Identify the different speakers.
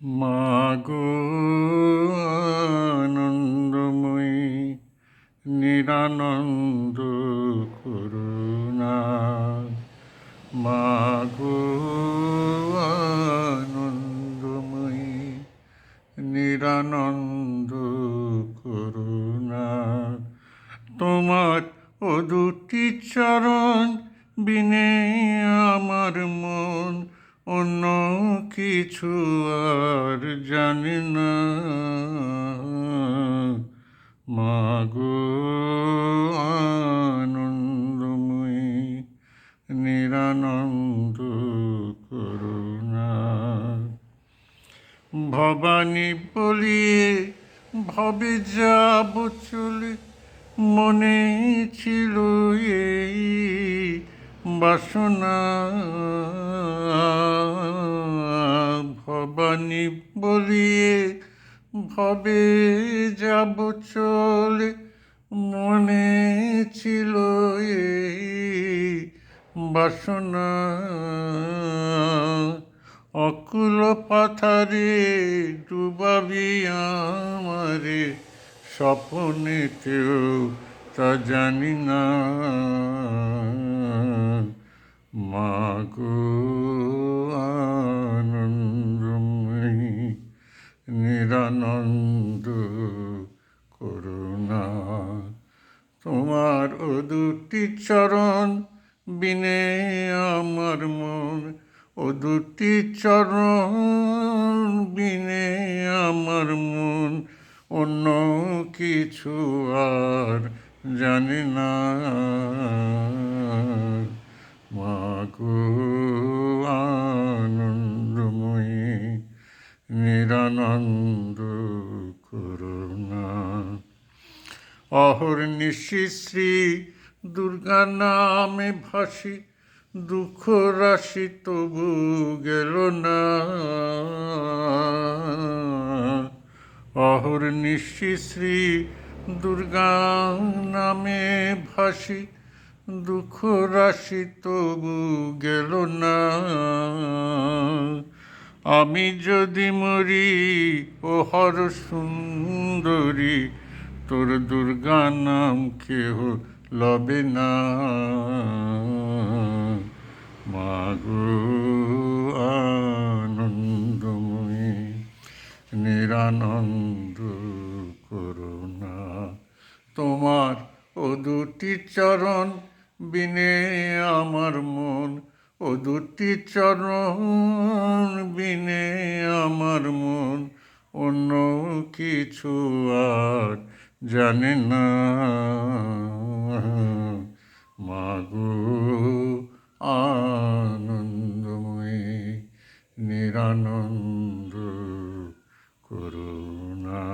Speaker 1: মাগো আনন্দময়ী, নিরানন্দ করুণা। মাগো আনন্দময়ী, নিরানন্দ করুণা। তোমার ও দুটি চরণ বিনে আমার মন অন্য কিছু আর জানি না। মাগো আনন্দময়ী, নিরানন্দ করুণা। ভবানী বলিয়ে ভবে যাব চলে, মনে ছিল এই বাসনা। ভবানী বলিয়ে ভবে যাব চলে। মনে ছিল এই বাসনা। অকুল পাথারে ডুবাবি আমারে স্বপনেতেও তা জানি না। মাগো নিরানন্দ করুণা। তোমার ও দুটি চরণ বিনে আমার মন। ও দুটি চরণ বিনে আমার মন। অন্য কিছু আর জানি না। নিরানন্দ করুণা। অহর নিশি দুর্গা নামে ভাসি, দুঃখ রাশি তবু গেল না। অহর নিশি শ্রী দুর্গা নামে ভাসি, দুঃখ রাশি তবু গেল না। আমি যদি মরি, ও হর সুন্দরী, তোর দুর্গা নাম কেহ লবে না। মাগো আনন্দময়ী, নিরানন্দ করুণা তোমার ও দুটি চরণ বিনে আমার মন ও দুটি চরণ বিনে আমার মন অন্য কিছু আর জানে না। মাগো আনন্দময়ী, নিরানন্দ করুণা।